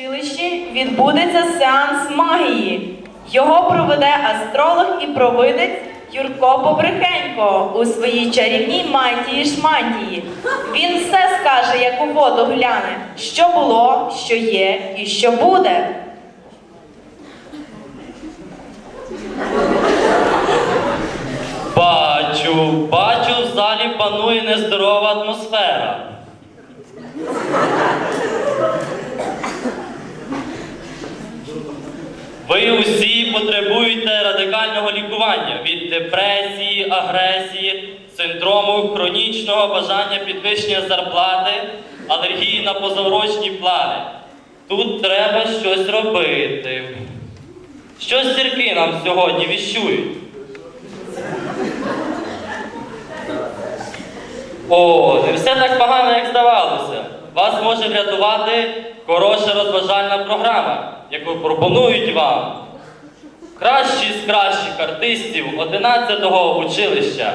училищі відбудеться сеанс магії. Його проведе астролог і провидець Юрко Побрехенько у своїй чарівній мантії шмантії. Він все скаже, як у воду гляне, що було, що є і що буде. Бачу, бачу, в залі панує нездорова атмосфера. Ви усі потребуєте радикального лікування від депресії, агресії, синдрому хронічного бажання підвищення зарплати, алергії на позаурочні плани. Тут треба щось робити. Що зірки нам сьогодні віщують? О, не все так погано, як здавалося. Вас може врятувати хороша розважальна програма, яку пропонують вам. Кращі з кращих артистів 11-го училища